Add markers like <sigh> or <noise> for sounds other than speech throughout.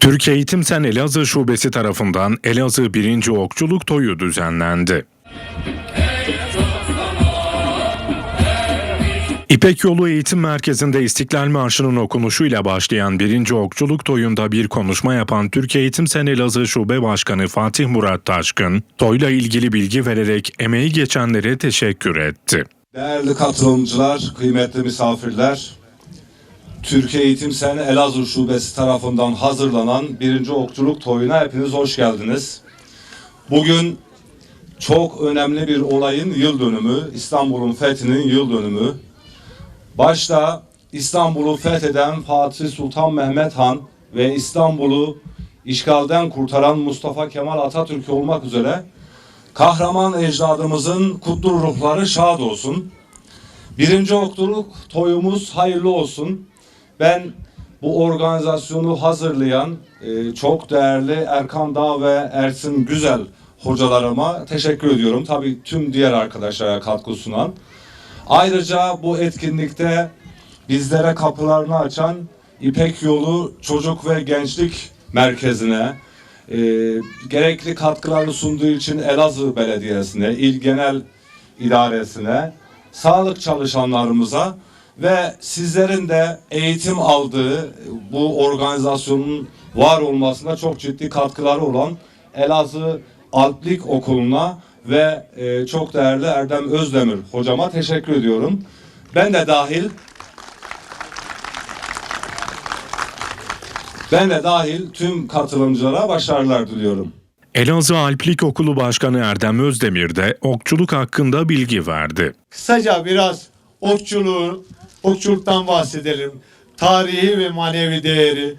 Türkiye Eğitim Sen Elazığ Şubesi tarafından Elazığ 1. Okçuluk Toyu düzenlendi. İpek Yolu Eğitim Merkezi'nde İstiklal Marşı'nın okunuşuyla başlayan 1. Okçuluk Toyu'nda bir konuşma yapan Türkiye Eğitim Sen Elazığ Şube Başkanı Fatih Murat Taşkın, toyla ilgili bilgi vererek emeği geçenlere teşekkür etti. Değerli katılımcılar, kıymetli misafirler, Türkiye Eğitim Sen Elazığ Şubesi tarafından hazırlanan birinci okçuluk toyuna hepiniz hoş geldiniz. Bugün çok önemli bir olayın yıl dönümü, İstanbul'un fethinin yıl dönümü. Başta İstanbul'u fetheden Fatih Sultan Mehmet Han ve İstanbul'u işgalden kurtaran Mustafa Kemal Atatürk olmak üzere kahraman ecdadımızın kutlu ruhları şad olsun. Birinci okçuluk toyumuz hayırlı olsun. Ben bu organizasyonu hazırlayan e, çok değerli Erkan Dağ ve Ersin Güzel hocalarıma teşekkür ediyorum. Tabii tüm diğer arkadaşlara katkı sunan. Ayrıca bu etkinlikte bizlere kapılarını açan İpek Yolu Çocuk ve Gençlik Merkezi'ne, e, gerekli katkılarını sunduğu için Elazığ Belediyesi'ne, İl Genel İdaresine, sağlık çalışanlarımıza ve sizlerin de eğitim aldığı bu organizasyonun var olmasında çok ciddi katkıları olan Elazığ Alplik Okulu'na ve e, çok değerli Erdem Özdemir hocama teşekkür ediyorum. Ben de dahil ben de dahil tüm katılımcılara başarılar diliyorum. Elazığ Alplik Okulu Başkanı Erdem Özdemir de okçuluk hakkında bilgi verdi. Kısaca biraz okçuluğu, okçuluktan bahsedelim. Tarihi ve manevi değeri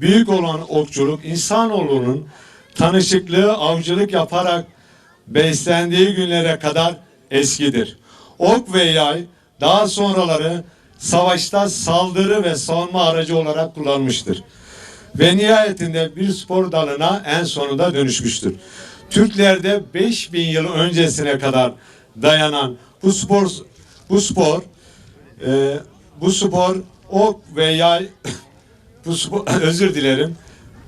büyük olan okçuluk insanoğlunun tanışıklığı avcılık yaparak beslendiği günlere kadar eskidir. Ok ve yay daha sonraları savaşta saldırı ve savunma aracı olarak kullanmıştır. Ve nihayetinde bir spor dalına en sonunda dönüşmüştür. Türklerde 5000 yıl öncesine kadar dayanan bu spor bu spor e, bu spor ok ve yay <laughs> bu spor, <laughs> özür dilerim.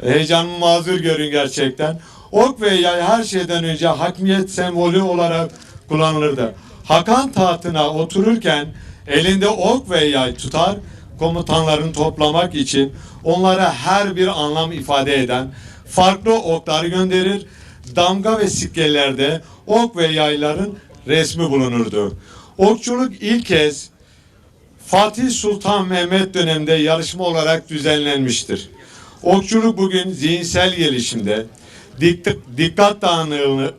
Heyecanımı mazur görün gerçekten. Ok ve yay her şeyden önce hakimiyet sembolü olarak kullanılırdı. Hakan tahtına otururken elinde ok ve yay tutar, komutanlarını toplamak için onlara her bir anlam ifade eden farklı oklar gönderir. Damga ve sikkelerde ok ve yayların resmi bulunurdu. Okçuluk ilk kez Fatih Sultan Mehmet döneminde yarışma olarak düzenlenmiştir. Okçuluk bugün zihinsel gelişimde, dik- dikkat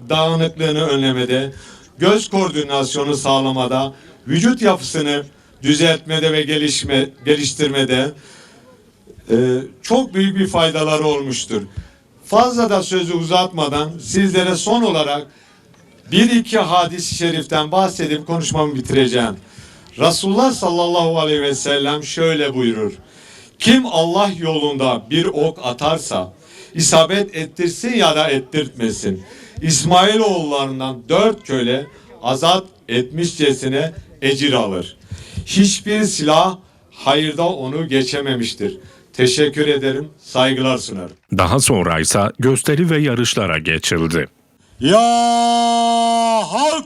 dağınıklığını önlemede, göz koordinasyonu sağlamada, vücut yapısını düzeltmede ve gelişme, geliştirmede e, çok büyük bir faydaları olmuştur. Fazla da sözü uzatmadan sizlere son olarak bir iki hadis-i şeriften bahsedip konuşmamı bitireceğim. Resulullah sallallahu aleyhi ve sellem şöyle buyurur. Kim Allah yolunda bir ok atarsa isabet ettirsin ya da ettirtmesin. İsmail oğullarından dört köle azat etmişçesine ecir alır. Hiçbir silah hayırda onu geçememiştir. Teşekkür ederim, saygılar sunarım. Daha sonra ise gösteri ve yarışlara geçildi. Ya halk